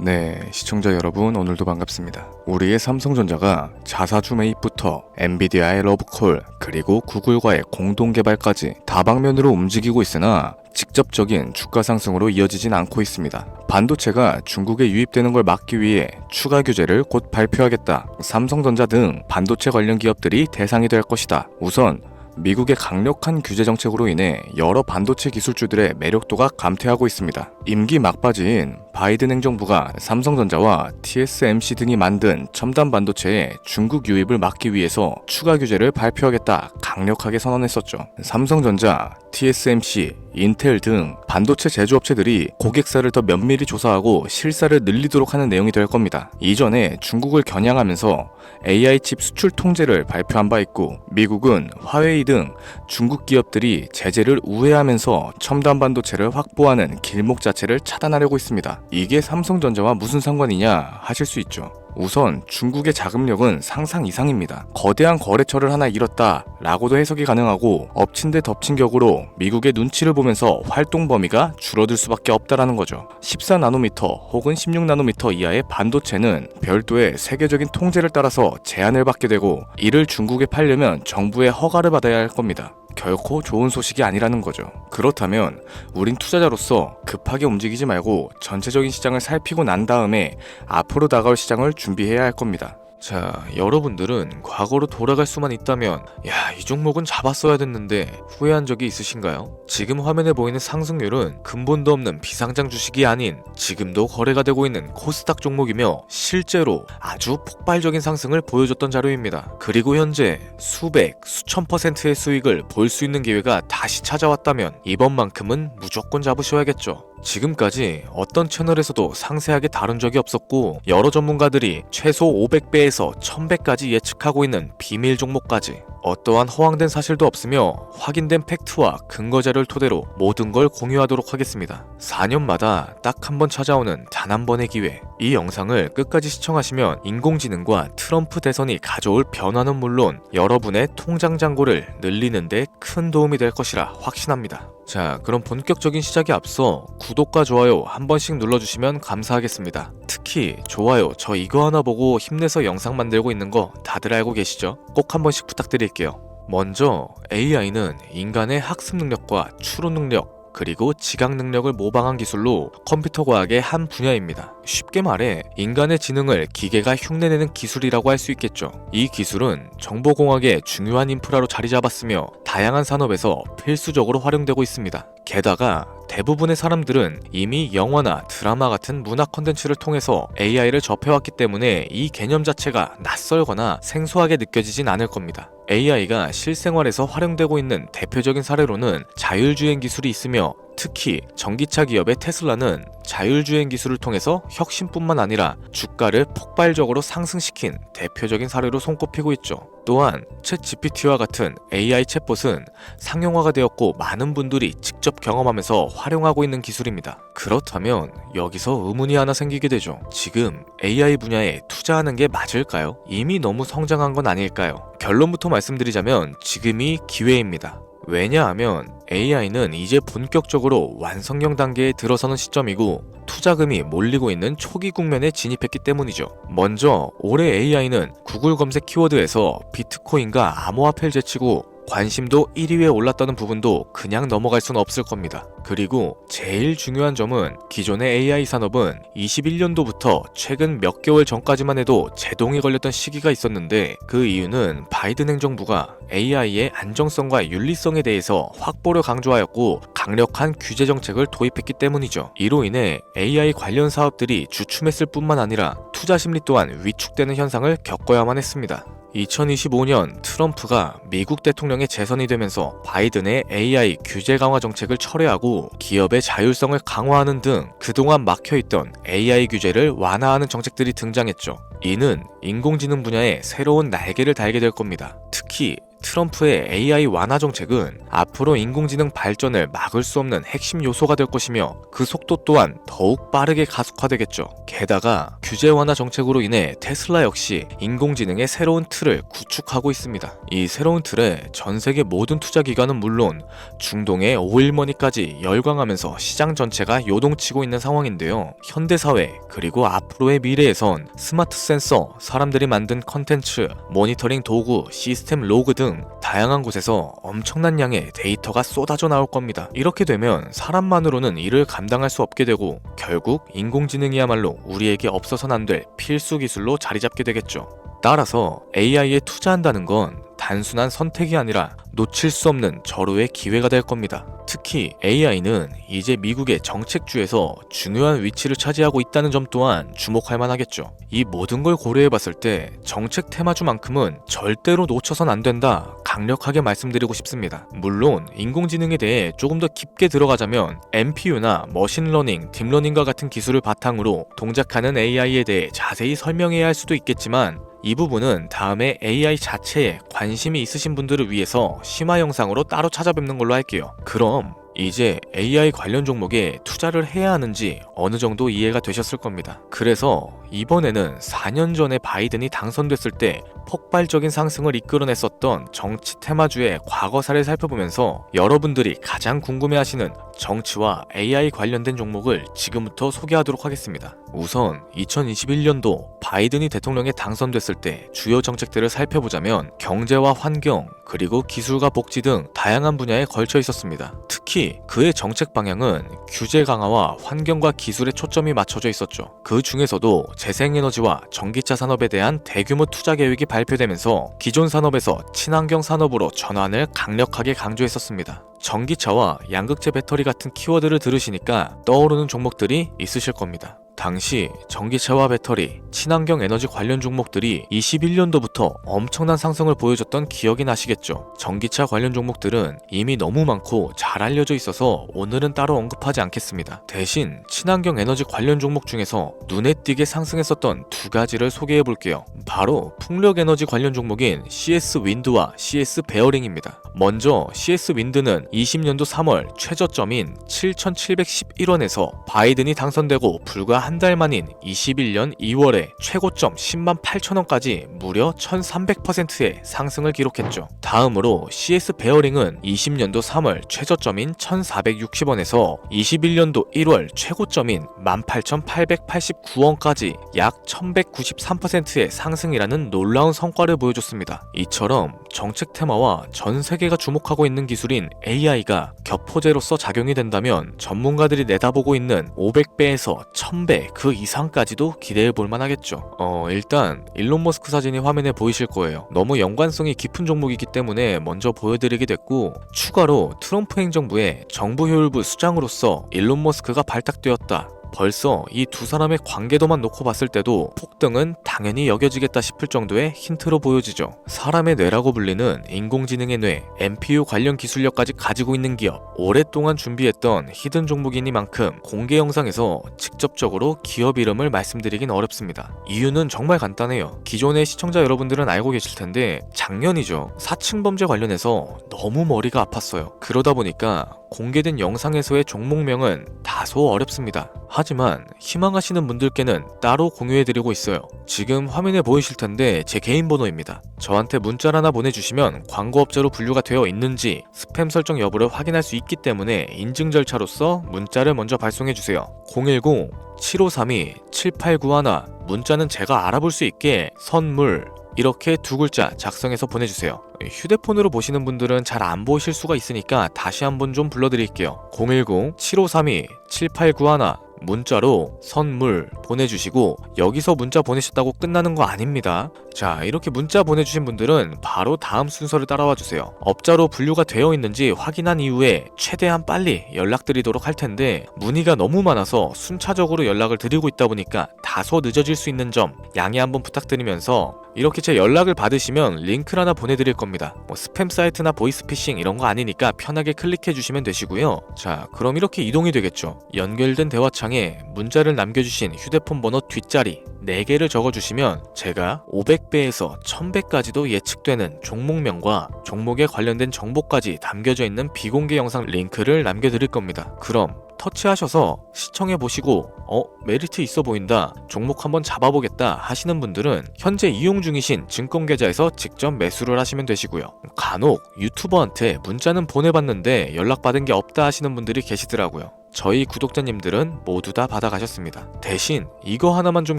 네, 시청자 여러분 오늘도 반갑습니다. 우리의 삼성전자가 자사주 매입부터 엔비디아의 러브콜 그리고 구글과의 공동 개발까지 다방면으로 움직이고 있으나 직접적인 주가 상승으로 이어지진 않고 있습니다. 반도체가 중국에 유입되는 걸 막기 위해 추가 규제를 곧 발표하겠다. 삼성전자 등 반도체 관련 기업들이 대상이 될 것이다. 우선 미국의 강력한 규제 정책으로 인해 여러 반도체 기술주들의 매력도가 감퇴하고 있습니다. 임기 막바지인 바이든 행정부가 삼성전자와 TSMC 등이 만든 첨단 반도체의 중국 유입을 막기 위해서 추가 규제를 발표하겠다 강력하게 선언했었죠. 삼성전자, TSMC, 인텔 등 반도체 제조업체들이 고객사를 더 면밀히 조사하고 실사를 늘리도록 하는 내용이 될 겁니다. 이전에 중국을 겨냥하면서 AI 칩 수출 통제를 발표한 바 있고 미국은 화웨이 등 중국 기업들이 제재를 우회하면서 첨단 반도체를 확보하는 길목 자체를 차단하려고 있습니다. 이게 삼성전자와 무슨 상관이냐 하실 수 있죠. 우선 중국의 자금력은 상상 이상입니다. 거대한 거래처를 하나 잃었다 라고도 해석이 가능하고 엎친 데 덮친 격으로 미국의 눈치를 보면서 활동 범위가 줄어들 수밖에 없다라는 거죠. 14나노미터 혹은 16나노미터 이하의 반도체는 별도의 세계적인 통제를 따라서 제한을 받게 되고 이를 중국에 팔려면 정부의 허가를 받아야 할 겁니다. 결코 좋은 소식이 아니라는 거죠. 그렇다면 우린 투자자로서 급하게 움직이지 말고 전체적인 시장을 살피고 난 다음에 앞으로 다가올 시장을 준비해야 할 겁니다. 자, 여러분들은 과거로 돌아갈 수만 있다면, 야, 이 종목은 잡았어야 됐는데 후회한 적이 있으신가요? 지금 화면에 보이는 상승률은 근본도 없는 비상장 주식이 아닌 지금도 거래가 되고 있는 코스닥 종목이며 실제로 아주 폭발적인 상승을 보여줬던 자료입니다. 그리고 현재 수백, 수천 퍼센트의 수익을 볼 수 있는 기회가 다시 찾아왔다면 이번만큼은 무조건 잡으셔야겠죠. 지금까지 어떤 채널에서도 상세하게 다룬 적이 없었고 여러 전문가들이 최소 500배에서 1000배까지 예측하고 있는 비밀 종목까지 어떠한 허황된 사실도 없으며 확인된 팩트와 근거 자료를 토대로 모든 걸 공유하도록 하겠습니다. 4년마다 딱 한 번 찾아오는 단 한 번의 기회. 이 영상을 끝까지 시청하시면 인공지능과 트럼프 대선이 가져올 변화는 물론 여러분의 통장 잔고를 늘리는데 큰 도움이 될 것이라 확신합니다. 자, 그럼 본격적인 시작에 앞서 구독과 좋아요 한 번씩 눌러주시면 감사하겠습니다. 특히 좋아요 저 이거 하나 보고 힘내서 영상 만들고 있는 거 다들 알고 계시죠? 꼭 한 번씩 부탁드릴게요. 먼저 AI는 인간의 학습 능력과 추론 능력 그리고 지각 능력을 모방한 기술로 컴퓨터 과학의 한 분야입니다. 쉽게 말해 인간의 지능을 기계가 흉내내는 기술이라고 할 수 있겠죠. 이 기술은 정보공학의 중요한 인프라로 자리 잡았으며 다양한 산업에서 필수적으로 활용되고 있습니다. 게다가 대부분의 사람들은 이미 영화나 드라마 같은 문화 컨텐츠를 통해서 AI를 접해왔기 때문에 이 개념 자체가 낯설거나 생소하게 느껴지진 않을 겁니다. AI가 실생활에서 활용되고 있는 대표적인 사례로는 자율주행 기술이 있으며 특히 전기차 기업의 테슬라는 자율주행 기술을 통해서 혁신뿐만 아니라 주가를 폭발적으로 상승시킨 대표적인 사례로 손꼽히고 있죠. 또한 챗 GPT와 같은 AI 챗봇은 상용화가 되었고 많은 분들이 직접 경험하면서 활용하고 있는 기술입니다. 그렇다면 여기서 의문이 하나 생기게 되죠. 지금 AI 분야에 투자하는 게 맞을까요? 이미 너무 성장한 건 아닐까요? 결론부터 말씀드리자면 지금이 기회입니다. 왜냐하면 AI는 이제 본격적으로 완성형 단계에 들어서는 시점이고 투자금이 몰리고 있는 초기 국면에 진입했기 때문이죠. 먼저 올해 AI는 구글 검색 키워드에서 비트코인과 암호화폐를 제치고 관심도 1위에 올랐다는 부분도 그냥 넘어갈 수는 없을 겁니다. 그리고 제일 중요한 점은 기존의 AI 산업은 21년도부터 최근 몇 개월 전까지만 해도 제동이 걸렸던 시기가 있었는데 그 이유는 바이든 행정부가 AI의 안정성과 윤리성에 대해서 확보를 강조하였고 강력한 규제 정책을 도입했기 때문이죠. 이로 인해 AI 관련 사업들이 주춤했을 뿐만 아니라 투자 심리 또한 위축되는 현상을 겪어야만 했습니다. 2025년 트럼프가 미국 대통령에 재선이 되면서 바이든의 AI 규제 강화 정책을 철회하고 기업의 자율성을 강화하는 등 그동안 막혀있던 AI 규제를 완화하는 정책들이 등장했죠. 이는 인공지능 분야에 새로운 날개를 달게 될 겁니다. 특히 트럼프의 AI 완화 정책은 앞으로 인공지능 발전을 막을 수 없는 핵심 요소가 될 것이며 그 속도 또한 더욱 빠르게 가속화되겠죠. 게다가 규제 완화 정책으로 인해 테슬라 역시 인공지능의 새로운 틀을 구축하고 있습니다. 이 새로운 틀에 전 세계 모든 투자 기관은 물론 중동의 오일머니까지 열광하면서 시장 전체가 요동치고 있는 상황인데요. 현대 사회 그리고 앞으로의 미래에선 스마트 센서, 사람들이 만든 컨텐츠, 모니터링 도구, 시스템 로그 등 다양한 곳에서 엄청난 양의 데이터가 쏟아져 나올 겁니다. 이렇게 되면 사람만으로는 이를 감당할 수 없게 되고 결국 인공지능이야말로 우리에게 없어선 안 될 필수 기술로 자리 잡게 되겠죠. 따라서 AI에 투자한다는 건 단순한 선택이 아니라 놓칠 수 없는 절호의 기회가 될 겁니다. 특히 AI는 이제 미국의 정책주에서 중요한 위치를 차지하고 있다는 점 또한 주목할 만하겠죠. 이 모든 걸 고려해 봤을 때 정책 테마주만큼은 절대로 놓쳐선 안 된다. 강력하게 말씀드리고 싶습니다. 물론 인공지능에 대해 조금 더 깊게 들어가자면 MPU나 머신러닝, 딥러닝과 같은 기술을 바탕으로 동작하는 AI에 대해 자세히 설명해야 할 수도 있겠지만 이 부분은 다음에 AI 자체에 관심이 있으신 분들을 위해서 심화 영상으로 따로 찾아뵙는 걸로 할게요. 그럼 이제 AI 관련 종목에 투자를 해야 하는지 어느 정도 이해가 되셨을 겁니다. 그래서 이번에는 4년 전에 바이든이 당선됐을 때 폭발적인 상승을 이끌어냈었던 정치 테마주의 과거사를 살펴보면서 여러분들이 가장 궁금해하시는 정치와 AI 관련된 종목을 지금부터 소개하도록 하겠습니다. 우선 2021년도 바이든이 대통령에 당선됐을 때 주요 정책들을 살펴보자면 경제와 환경, 그리고 기술과 복지 등 다양한 분야에 걸쳐 있었습니다. 특히 그의 정책 방향은 규제 강화와 환경과 기술에 초점이 맞춰져 있었죠. 그 중에서도 재생에너지와 전기차 산업에 대한 대규모 투자 계획이 발표되면서 기존 산업에서 친환경 산업으로 전환을 강력하게 강조했었습니다. 전기차와 양극재 배터리 같은 키워드를 들으시니까 떠오르는 종목들이 있으실 겁니다. 당시 전기차와 배터리, 친환경 에너지 관련 종목들이 21년도부터 엄청난 상승을 보여줬던 기억이 나시겠죠. 전기차 관련 종목들은 이미 너무 많고 잘 알려져 있어서 오늘은 따로 언급하지 않겠습니다. 대신 친환경 에너지 관련 종목 중에서 눈에 띄게 상승했었던 두 가지를 소개해 볼게요. 바로 풍력 에너지 관련 종목인 CS 윈드와 CS 베어링입니다. 먼저 CS 윈드는 20년도 3월 최저점인 7,711원에서 바이든이 당선되고 불과 한 달 만인 21년 2월에 최고점 10만 8천원까지 무려 1,300%의 상승을 기록했죠. 다음으로 CS 베어링은 20년도 3월 최저점인 1,460원에서 21년도 1월 최고점인 18,889원까지 약 1,193%의 상승이라는 놀라운 성과를 보여줬습니다. 이처럼 정책 테마와 전 세계가 주목하고 있는 기술인 AI가 격포제로서 작용이 된다면 전문가들이 내다보고 있는 500배에서 1000배 그 이상까지도 기대해 볼 만하겠죠. 어, 일단 일론 머스크 사진이 화면에 보이실 거예요. 너무 연관성이 깊은 종목이기 때문에 먼저 보여드리게 됐고 추가로 트럼프 행정부의 정부 효율부 수장으로서 일론 머스크가 발탁되었다. 벌써 이 두 사람의 관계도만 놓고 봤을 때도 폭등은 당연히 여겨지겠다 싶을 정도의 힌트로 보여지죠. 사람의 뇌라고 불리는 인공지능의 뇌, MPU 관련 기술력까지 가지고 있는 기업, 오랫동안 준비했던 히든 종목이니만큼 공개 영상에서 직접적으로 기업 이름을 말씀드리긴 어렵습니다. 이유는 정말 간단해요. 기존의 시청자 여러분들은 알고 계실 텐데 작년이죠. 사칭 범죄 관련해서 너무 머리가 아팠어요. 그러다 보니까 공개된 영상에서의 종목명은 다소 어렵습니다. 하지만 희망하시는 분들께는 따로 공유해드리고 있어요. 지금 화면에 보이실 텐데 제 개인 번호입니다. 저한테 문자를 하나 보내주시면 광고업자로 분류가 되어 있는지 스팸 설정 여부를 확인할 수 있기 때문에 인증 절차로서 문자를 먼저 발송해주세요. 010 7532 7891 문자는 제가 알아볼 수 있게 선물 이렇게 두 글자 작성해서 보내주세요. 휴대폰으로 보시는 분들은 잘 안 보실 수가 있으니까 다시 한번 좀 불러드릴게요. 010-7532-7891 문자로 선물 보내주시고 여기서 문자 보내셨다고 끝나는 거 아닙니다. 자 이렇게 문자 보내주신 분들은 바로 다음 순서를 따라와 주세요. 업자로 분류가 되어 있는지 확인한 이후에 최대한 빨리 연락드리도록 할 텐데 문의가 너무 많아서 순차적으로 연락을 드리고 있다 보니까 다소 늦어질 수 있는 점 양해 한번 부탁드리면서 이렇게 제 연락을 받으시면 링크를 하나 보내드릴 겁니다. 뭐 스팸 사이트나 보이스피싱 이런 거 아니니까 편하게 클릭해 주시면 되시고요. 자, 그럼 이렇게 이동이 되겠죠. 연결된 대화 창에 문자를 남겨주신 휴대폰 번호 뒷자리 4개를 적어주시면 제가 500배에서 1000배까지도 예측되는 종목명과 종목에 관련된 정보까지 담겨져 있는 비공개 영상 링크를 남겨드릴 겁니다. 그럼 터치하셔서 시청해 보시고 어 메리트 있어 보인다 종목 한번 잡아보겠다 하시는 분들은 현재 이용 중이신 증권 계좌에서 직접 매수를 하시면 되시고요 간혹 유튜버한테 문자는 보내봤는데 연락받은 게 없다 하시는 분들이 계시더라고요 저희 구독자님들은 모두 다 받아가셨습니다. 대신 이거 하나만 좀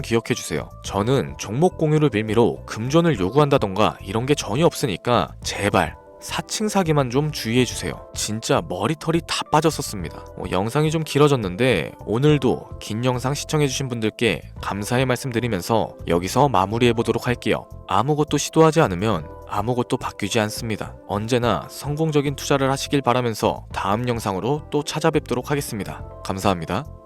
기억해 주세요. 저는 종목 공유를 빌미로 금전을 요구한다던가 이런 게 전혀 없으니까 제발 사칭 사기만 좀 주의해 주세요. 진짜 머리털이 다 빠졌었습니다. 어, 영상이 좀 길어졌는데 오늘도 긴 영상 시청해 주신 분들께 감사의 말씀 드리면서 여기서 마무리해 보도록 할게요. 아무것도 시도하지 않으면 아무것도 바뀌지 않습니다. 언제나 성공적인 투자를 하시길 바라면서 다음 영상으로 또 찾아뵙도록 하겠습니다. 감사합니다.